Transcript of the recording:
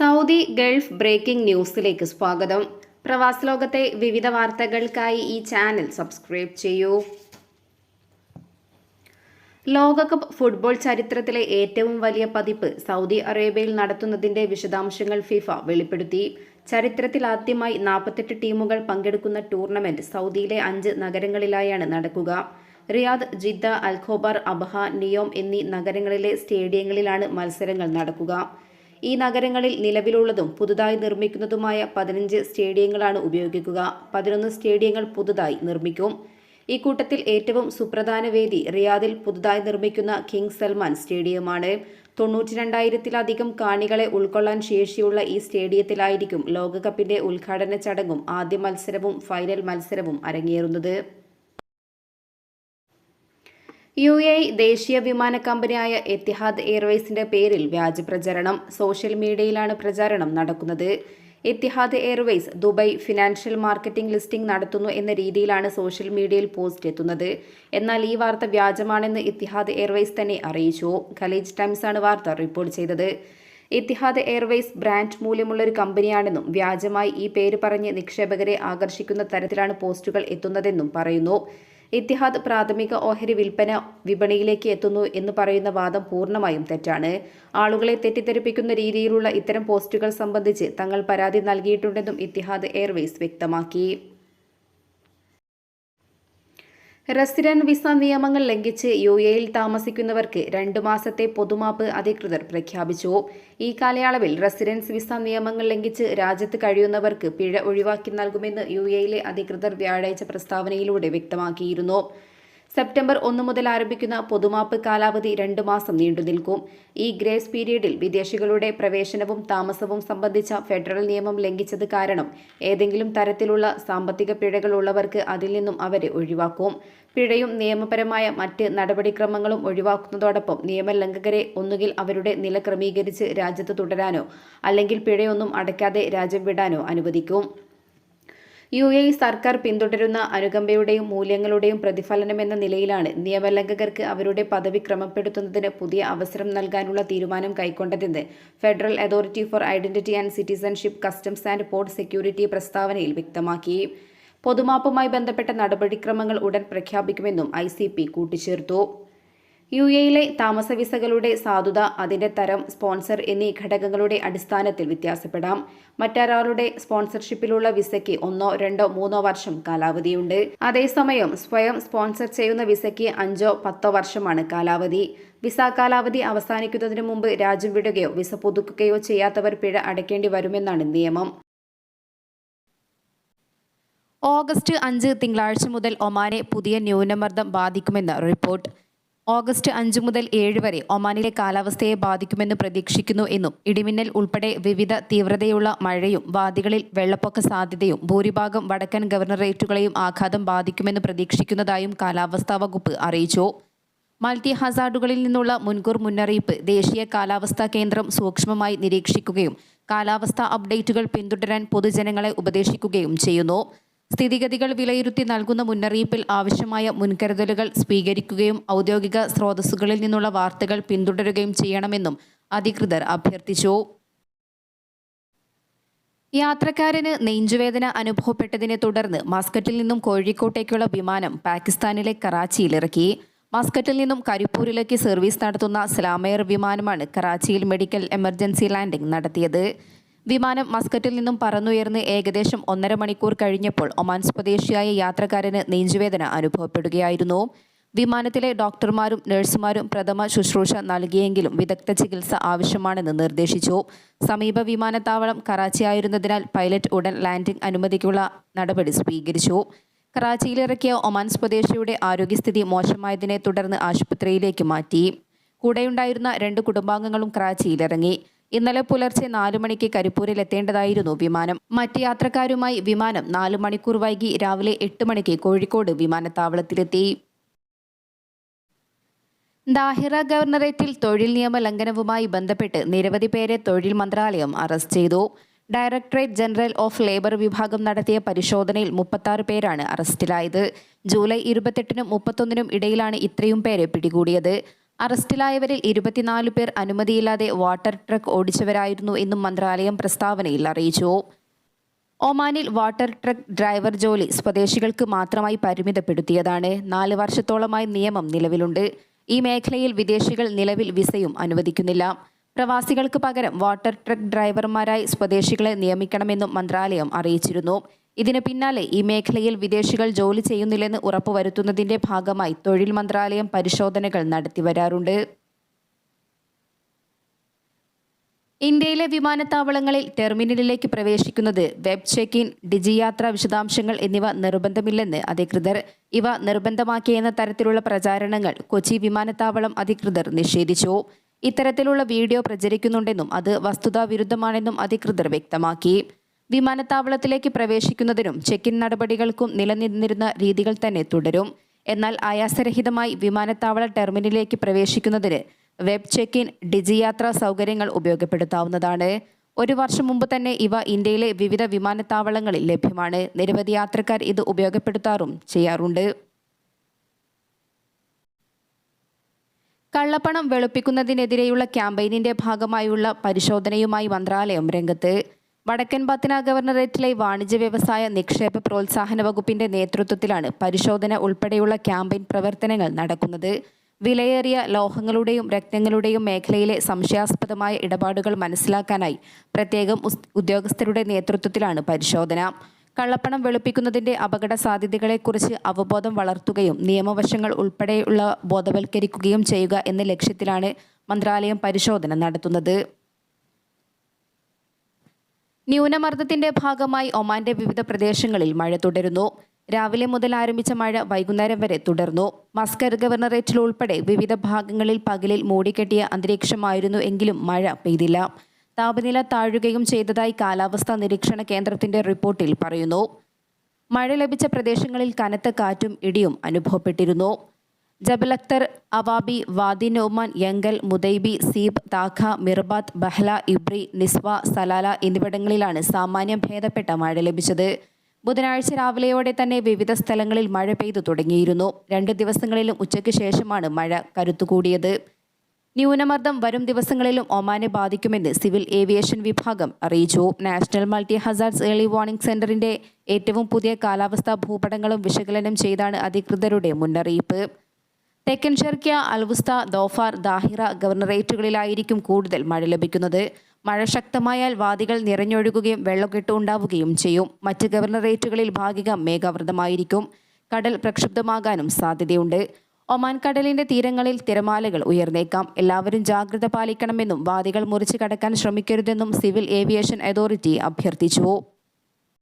Saudi Gulf breaking ന്യൂസിലേക്ക് സ്വാഗതം. പ്രവാസ ലോകത്തെ വിവിധ വാർത്തകൾക്കായി ഈ ചാനൽ സബ്സ്ക്രൈബ് ചെയ്യൂ. ലോകകപ്പ് ഫുട്ബോൾ ചരിത്രത്തിലെ ഏറ്റവും വലിയ പതിപ്പ് സൗദി അറേബ്യയിൽ നടത്തുന്നതിന്റെ വിശദാംശങ്ങൾ ഫിഫ വെളിപ്പെടുത്തി. ചരിത്രത്തിൽ ആദ്യമായി നാൽപ്പത്തെട്ട് ടീമുകൾ പങ്കെടുക്കുന്ന ടൂർണമെന്റ് സൗദിയിലെ അഞ്ച് നഗരങ്ങളിലായാണ് നടക്കുക. Riyadh Jeddah Al Khobar Abha Neom എന്നീ നഗരങ്ങളിലെ സ്റ്റേഡിയങ്ങളിലാണ് മത്സരങ്ങൾ നടക്കുക. ഈ നഗരങ്ങളിൽ നിലവിലുള്ളതും പുതുതായി നിർമ്മിക്കുന്നതുമായ പതിനഞ്ച് സ്റ്റേഡിയങ്ങളാണ് ഉപയോഗിക്കുക. പതിനൊന്ന് സ്റ്റേഡിയങ്ങൾ പുതുതായി നിർമ്മിക്കും. ഇക്കൂട്ടത്തിൽ ഏറ്റവും സുപ്രധാന വേദി റിയാദിൽ പുതുതായി നിർമ്മിക്കുന്ന കിങ് സൽമാൻ സ്റ്റേഡിയമാണ്. തൊണ്ണൂറ്റി രണ്ടായിരത്തിലധികം കാണികളെ ഉൾക്കൊള്ളാൻ ശേഷിയുള്ള ഈ സ്റ്റേഡിയത്തിലായിരിക്കും ലോകകപ്പിന്റെ ഉദ്ഘാടന ചടങ്ങും ആദ്യ മത്സരവും ഫൈനൽ മത്സരവും അരങ്ങേറുന്നത്. യു എ ദേശീയ വിമാന കമ്പനിയായ എത്തിഹാദ് എയർവേസിന്റെ പേരിൽ വ്യാജ പ്രചരണം സോഷ്യൽ മീഡിയയിലാണ് പ്രചാരണം നടക്കുന്നത്. Etihad Airways Dubai financial marketing listing നടത്തുന്നു എന്ന രീതിയിലാണ് സോഷ്യൽ മീഡിയയിൽ പോസ്റ്റ് എത്തുന്നത്. എന്നാൽ ഈ വാർത്ത വ്യാജമാണെന്ന് ഇത്തിഹാദ് എയർവേസ് തന്നെ അറിയിച്ചു. ഖലീജ് ടൈംസ് ആണ് വാർത്ത റിപ്പോർട്ട് ചെയ്തത്. ഇത്തിഹാദ് എയർവേസ് ബ്രാൻഡ് മൂല്യമുള്ള ഒരു കമ്പനിയാണെന്നും വ്യാജമായി ഈ പേര് പറഞ്ഞ് നിക്ഷേപകരെ ആകർഷിക്കുന്ന തരത്തിലാണ് പോസ്റ്റുകൾ എത്തുന്നതെന്നും പറയുന്നു. ഇത്തിഹാദ് പ്രാഥമിക ഓഹരി വിൽപ്പന വിപണിയിലേക്ക് എത്തുന്നു എന്ന് പറയുന്ന വാദം പൂർണമായും തെറ്റാണ്. ആളുകളെ തെറ്റിദ്ധരിപ്പിക്കുന്ന രീതിയിലുള്ള ഇത്തരം പോസ്റ്റുകൾ സംബന്ധിച്ച് തങ്ങൾ പരാതി നൽകിയിട്ടുണ്ടെന്നും ഇത്തിഹാദ് എയർവേസ് വ്യക്തമാക്കി. റെസിഡന്റ് വിസ നിയമങ്ങൾ ലംഘിച്ച് യു എയിൽ താമസിക്കുന്നവർക്ക് രണ്ടു മാസത്തെ പൊതുമാപ്പ് അധികൃതർ പ്രഖ്യാപിച്ചു. ഈ കാലയളവിൽ റെസിഡൻസ് വിസ നിയമങ്ങൾ ലംഘിച്ച് രാജ്യത്ത് കഴിയുന്നവർക്ക് പിഴ ഒഴിവാക്കി നൽകുമെന്ന് യു എയിലെ അധികൃതർ വ്യാഴാഴ്ച പ്രസ്താവനയിലൂടെ വ്യക്തമാക്കിയിരുന്നു. സെപ്റ്റംബർ ഒന്ന് മുതൽ ആരംഭിക്കുന്ന പൊതുമാപ്പ് കാലാവധി രണ്ട് മാസം നീണ്ടു നിൽക്കും. ഈ ഗ്രേസ് പീരീഡിൽ വിദേശികളുടെ പ്രവേശനവും താമസവും സംബന്ധിച്ച ഫെഡറൽ നിയമം ലംഘിച്ചത് കാരണം ഏതെങ്കിലും തരത്തിലുള്ള സാമ്പത്തിക പിഴകൾ ഉള്ളവർക്ക് അതിൽ നിന്നും അവരെ ഒഴിവാക്കും. പിഴയും നിയമപരമായ മറ്റ് നടപടിക്രമങ്ങളും ഒഴിവാക്കുന്നതോടൊപ്പം നിയമലംഘകരെ ഒന്നുകിൽ അവരുടെ നില ക്രമീകരിച്ച് രാജ്യത്ത് തുടരാനോ അല്ലെങ്കിൽ പിഴയൊന്നും അടയ്ക്കാതെ രാജ്യം വിടാനോ അനുവദിക്കും. യു എ സർക്കാർ പിന്തുടരുന്ന അനുകമ്പയുടെയും മൂല്യങ്ങളുടെയും പ്രതിഫലനമെന്ന നിലയിലാണ് നിയമലംഘകർക്ക് അവരുടെ പദവി ക്രമപ്പെടുത്തുന്നതിന് പുതിയ അവസരം നൽകാനുള്ള തീരുമാനം കൈക്കൊണ്ടതെന്ന് federal authority for identity and citizenship customs and port security പ്രസ്താവനയിൽ വ്യക്തമാക്കി. പൊതുമാപ്പുമായി ബന്ധപ്പെട്ട നടപടിക്രമങ്ങൾ ഉടൻ പ്രഖ്യാപിക്കുമെന്നും ഐ കൂട്ടിച്ചേർത്തു. യു എയിലെ താമസ വിസകളുടെ സാധുത അതിന്റെ തരം സ്പോൺസർ എന്നീ ഘടകങ്ങളുടെ അടിസ്ഥാനത്തിൽ വ്യത്യാസപ്പെടാം. മറ്റൊരാളുടെ സ്പോൺസർഷിപ്പിലുള്ള വിസയ്ക്ക് ഒന്നോ രണ്ടോ മൂന്നോ വർഷം കാലാവധിയുണ്ട്. അതേസമയം സ്വയം സ്പോൺസർ ചെയ്യുന്ന വിസയ്ക്ക് അഞ്ചോ പത്തോ വർഷമാണ് കാലാവധി. വിസ കാലാവധി അവസാനിക്കുന്നതിന് മുമ്പ് രാജ്യം വിടുകയോ വിസ പുതുക്കുകയോ ചെയ്യാത്തവർ പിഴ അടയ്ക്കേണ്ടി വരുമെന്നാണ് നിയമം. ഓഗസ്റ്റ് അഞ്ച് തിങ്കളാഴ്ച മുതൽ ഒമാനെ പുതിയ ന്യൂനമർദ്ദം ബാധിക്കുമെന്ന് റിപ്പോർട്ട്. ഓഗസ്റ്റ് അഞ്ച് മുതൽ ഏഴ് വരെ ഒമാനിലെ കാലാവസ്ഥയെ ബാധിക്കുമെന്ന് പ്രതീക്ഷിക്കുന്നു എന്നും ഇടിമിന്നൽ ഉൾപ്പെടെ വിവിധ തീവ്രതയുള്ള മഴയും വാദികളിൽ വെള്ളപ്പൊക്ക സാധ്യതയും ഭൂരിഭാഗം വടക്കൻ ഗവർണറേറ്റുകളെയും ആഘാതം ബാധിക്കുമെന്ന് പ്രതീക്ഷിക്കുന്നതായും കാലാവസ്ഥാ വകുപ്പ് അറിയിച്ചു. മൾട്ടി ഹസാർഡുകളിൽ നിന്നുള്ള മുൻകൂർ മുന്നറിയിപ്പ് ദേശീയ കാലാവസ്ഥാ കേന്ദ്രം സൂക്ഷ്മമായി നിരീക്ഷിക്കുകയും കാലാവസ്ഥാ അപ്ഡേറ്റുകൾ പിന്തുടരാൻ പൊതുജനങ്ങളെ ഉപദേശിക്കുകയും ചെയ്യുന്നു. സ്ഥിതിഗതികൾ വിലയിരുത്തി നൽകുന്ന മുന്നറിയിപ്പിൽ ആവശ്യമായ മുൻകരുതലുകൾ സ്വീകരിക്കുകയും ഔദ്യോഗിക സ്രോതസ്സുകളിൽ നിന്നുള്ള വാർത്തകൾ പിന്തുടരുകയും ചെയ്യണമെന്നും അധികൃതർ അഭ്യർത്ഥിച്ചു. യാത്രക്കാരന് നെഞ്ചുവേദന അനുഭവപ്പെട്ടതിനെ തുടർന്ന് മസ്കറ്റിൽ നിന്നും കോഴിക്കോട്ടേക്കുള്ള വിമാനം പാകിസ്ഥാനിലെ കറാച്ചിയിൽ ഇറക്കി മസ്കറ്റിൽ നിന്നും കരിപ്പൂരിലേക്ക് സർവീസ് നടത്തുന്ന സ്ലാമയർ വിമാനമാണ് കറാച്ചിയിൽ മെഡിക്കൽ എമർജൻസി ലാൻഡിംഗ് നടത്തിയത്. വിമാനം മസ്കറ്റിൽ നിന്നും പറന്നുയർന്ന് ഏകദേശം ഒന്നര മണിക്കൂർ കഴിഞ്ഞപ്പോൾ ഒമാൻ സ്വദേശിയായ യാത്രക്കാരന് നെഞ്ചുവേദന അനുഭവപ്പെടുകയായിരുന്നു. വിമാനത്തിലെ ഡോക്ടർമാരും നഴ്സുമാരും പ്രഥമ ശുശ്രൂഷ നൽകിയെങ്കിലും വിദഗ്ധ ചികിത്സ ആവശ്യമാണെന്ന് നിർദ്ദേശിച്ചു. സമീപ വിമാനത്താവളം കറാച്ചി ആയിരുന്നതിനാൽ പൈലറ്റ് ഉടൻ ലാൻഡിംഗ് അനുമതിക്കുള്ള നടപടി സ്വീകരിച്ചു. കറാച്ചിയിലിറക്കിയ ഒമാൻ സ്വദേശിയുടെ ആരോഗ്യസ്ഥിതി മോശമായതിനെ തുടർന്ന് ആശുപത്രിയിലേക്ക് മാറ്റി. കൂടെയുണ്ടായിരുന്ന രണ്ട് കുടുംബാംഗങ്ങളും കറാച്ചിയിലിറങ്ങി. ഇന്നലെ പുലർച്ചെ നാലു മണിക്ക് കരിപ്പൂരിൽ എത്തേണ്ടതായിരുന്നു വിമാനം. മറ്റ് യാത്രക്കാരുമായി വിമാനം നാലു മണിക്കൂർ വൈകി രാവിലെ എട്ട് മണിക്ക് കോഴിക്കോട് വിമാനത്താവളത്തിലെത്തി. ദാഹിറ ഗവർണറേറ്റിൽ തൊഴിൽ നിയമ ലംഘനവുമായി ബന്ധപ്പെട്ട് നിരവധി പേരെ തൊഴിൽ മന്ത്രാലയം അറസ്റ്റ് ചെയ്തു. ഡയറക്ടറേറ്റ് ജനറൽ ഓഫ് ലേബർ വിഭാഗം നടത്തിയ പരിശോധനയിൽ മുപ്പത്താറ് പേരാണ് അറസ്റ്റിലായത്. ജൂലൈ ഇരുപത്തെട്ടിനും മുപ്പത്തൊന്നിനും ഇടയിലാണ് ഇത്രയും പേരെ പിടികൂടിയത്. അറസ്റ്റിലായവരിൽ ഇരുപത്തിനാല് പേർ അനുമതിയില്ലാതെ വാട്ടർ ട്രക്ക് ഓടിച്ചവരായിരുന്നു എന്നും മന്ത്രാലയം പ്രസ്താവനയിൽ അറിയിച്ചു. ഒമാനിൽ വാട്ടർ ട്രക്ക് ഡ്രൈവർ ജോലി സ്വദേശികൾക്ക് മാത്രമായി പരിമിതപ്പെടുത്തിയതാണ്. നാല് വർഷത്തോളമായി നിയമം നിലവിലുണ്ട്. ഈ മേഖലയിൽ വിദേശികൾ നിലവിൽ വിസയും അനുവദിക്കുന്നില്ല. പ്രവാസികൾക്ക് പകരം വാട്ടർ ട്രക്ക് ഡ്രൈവർമാരായി സ്വദേശികളെ നിയമിക്കണമെന്നും മന്ത്രാലയം അറിയിച്ചിരുന്നു. ഇതിന് പിന്നാലെ ഈ മേഖലയിൽ വിദേശികൾ ജോലി ചെയ്യുന്നില്ലെന്ന് ഉറപ്പുവരുത്തുന്നതിന്റെ ഭാഗമായി തൊഴിൽ മന്ത്രാലയം പരിശോധനകൾ നടത്തിവരാറുണ്ട് ഇന്ത്യയിലെ വിമാനത്താവളങ്ങളിൽ ടെർമിനലിലേക്ക് പ്രവേശിക്കുന്നത് വെബ് ചെക്ക് ഇൻ ഡിജിയാത്ര വിശദാംശങ്ങൾ എന്നിവ നിർബന്ധമില്ലെന്ന് അധികൃതർ. ഇവ നിർബന്ധമാക്കിയെന്ന തരത്തിലുള്ള പ്രചാരണങ്ങൾ കൊച്ചി വിമാനത്താവളം അധികൃതർ നിഷേധിച്ചു. ഇത്തരത്തിലുള്ള വീഡിയോ പ്രചരിക്കുന്നുണ്ടെന്നും അത് വസ്തുതാവിരുദ്ധമാണെന്നും അധികൃതർ വ്യക്തമാക്കി. വിമാനത്താവളത്തിലേക്ക് പ്രവേശിക്കുന്നതിനും ചെക്ക് ഇൻ നടപടികൾക്കും നിലനിന്നിരുന്ന രീതികൾ തന്നെ തുടരും. എന്നാൽ ആയാസരഹിതമായി വിമാനത്താവള ടെർമിനലിലേക്ക് പ്രവേശിക്കുന്നതിന് വെബ് ചെക്ക് ഇൻ ഡിജിയാത്ര സൗകര്യങ്ങൾ ഉപയോഗപ്പെടുത്താവുന്നതാണ്. ഒരു വർഷം മുമ്പ് തന്നെ ഇവ ഇന്ത്യയിലെ വിവിധ വിമാനത്താവളങ്ങളിൽ ലഭ്യമാണ്. നിരവധി യാത്രക്കാർ ഇത് ഉപയോഗപ്പെടുത്താറും ചെയ്യാറുണ്ട്. കള്ളപ്പണം വെളുപ്പിക്കുന്നതിനെതിരെയുള്ള ക്യാമ്പയിനിന്റെ ഭാഗമായുള്ള പരിശോധനയുമായി മന്ത്രാലയം രംഗത്ത്. വടക്കൻ പത്തന ഗവർണറേറ്റിലെ വാണിജ്യ വ്യവസായ നിക്ഷേപ പ്രോത്സാഹന വകുപ്പിന്റെ നേതൃത്വത്തിലാണ് പരിശോധന ഉൾപ്പെടെയുള്ള ക്യാമ്പയിൻ പ്രവർത്തനങ്ങൾ നടക്കുന്നത്. വിലയേറിയ ലോഹങ്ങളുടെയും രക്തങ്ങളുടെയും മേഖലയിലെ സംശയാസ്പദമായ ഇടപാടുകൾ മനസ്സിലാക്കാനായി പ്രത്യേകം ഉദ്യോഗസ്ഥരുടെ നേതൃത്വത്തിലാണ് പരിശോധന. കള്ളപ്പണം വെളുപ്പിക്കുന്നതിന്റെ അപകട സാധ്യതകളെക്കുറിച്ച് അവബോധം വളർത്തുകയും നിയമവശങ്ങൾ ഉൾപ്പെടെയുള്ള ബോധവൽക്കരിക്കുകയും ചെയ്യുക എന്ന ലക്ഷ്യത്തിലാണ് മന്ത്രാലയം പരിശോധന നടത്തുന്നത്. ന്യൂനമർദ്ദത്തിന്റെ ഭാഗമായി ഒമാന്റെ വിവിധ പ്രദേശങ്ങളിൽ മഴ തുടരുന്നു. രാവിലെ മുതൽ ആരംഭിച്ച മഴ വൈകുന്നേരം വരെ തുടർന്നു. മസ്കർ ഗവർണറേറ്റിൽ ഉൾപ്പെടെ വിവിധ ഭാഗങ്ങളിൽ പകലിൽ മൂടിക്കെട്ടിയ അന്തരീക്ഷമായിരുന്നു എങ്കിലും മഴ പെയ്തില്ല. താപനില താഴുകയും ചെയ്തതായി കാലാവസ്ഥാ നിരീക്ഷണ കേന്ദ്രത്തിന്റെ റിപ്പോർട്ടിൽ പറയുന്നു. മഴ ലഭിച്ച പ്രദേശങ്ങളിൽ കനത്ത കാറ്റും ഇടിയും അനുഭവപ്പെട്ടിരുന്നു. Jebel Akhdar Awabi Wadi Noman Yanqul Mudaibi Seeb Taqah Mirbat Bahla Ibri Nizwa Salalah എന്നിവിടങ്ങളിലാണ് സാമാന്യം ഭേദപ്പെട്ട മഴ ലഭിച്ചത്. ബുധനാഴ്ച രാവിലെയോടെ തന്നെ വിവിധ സ്ഥലങ്ങളിൽ മഴ പെയ്തു തുടങ്ങിയിരുന്നു. രണ്ട് ദിവസങ്ങളിലും ഉച്ചയ്ക്ക് ശേഷമാണ് മഴ കരുത്തുകൂടിയത്. ന്യൂനമർദ്ദം വരും ദിവസങ്ങളിലും ഒമാനെ ബാധിക്കുമെന്ന് സിവിൽ ഏവിയേഷൻ വിഭാഗം അറിയിച്ചു. National multi hazards early warning സെന്ററിന്റെ ഏറ്റവും പുതിയ കാലാവസ്ഥാ ഭൂപടങ്ങളും വിശകലനം ചെയ്താണ് അധികൃതരുടെ മുന്നറിയിപ്പ്. തെക്കൻ Sharqiya Al Wusta Dhofar Dhahira ഗവർണറേറ്റുകളിലായിരിക്കും കൂടുതൽ മഴ ലഭിക്കുന്നത്. മഴ ശക്തമായാൽ വാദികൾ നിറഞ്ഞൊഴുകുകയും വെള്ളക്കെട്ട് ഉണ്ടാവുകയും ചെയ്യും. മറ്റ് ഗവർണറേറ്റുകളിൽ ഭാഗിക മേഘാവൃതമായിരിക്കും. കടൽ പ്രക്ഷുബ്ധമാകാനും സാധ്യതയുണ്ട്. ഒമാൻ കടലിന്റെ തീരങ്ങളിൽ തിരമാലകൾ ഉയർന്നേക്കാം. എല്ലാവരും ജാഗ്രത പാലിക്കണമെന്നും വാദികൾ മുറിച്ചു കടക്കാൻ ശ്രമിക്കരുതെന്നും സിവിൽ ഏവിയേഷൻ അതോറിറ്റി അഭ്യർത്ഥിച്ചു.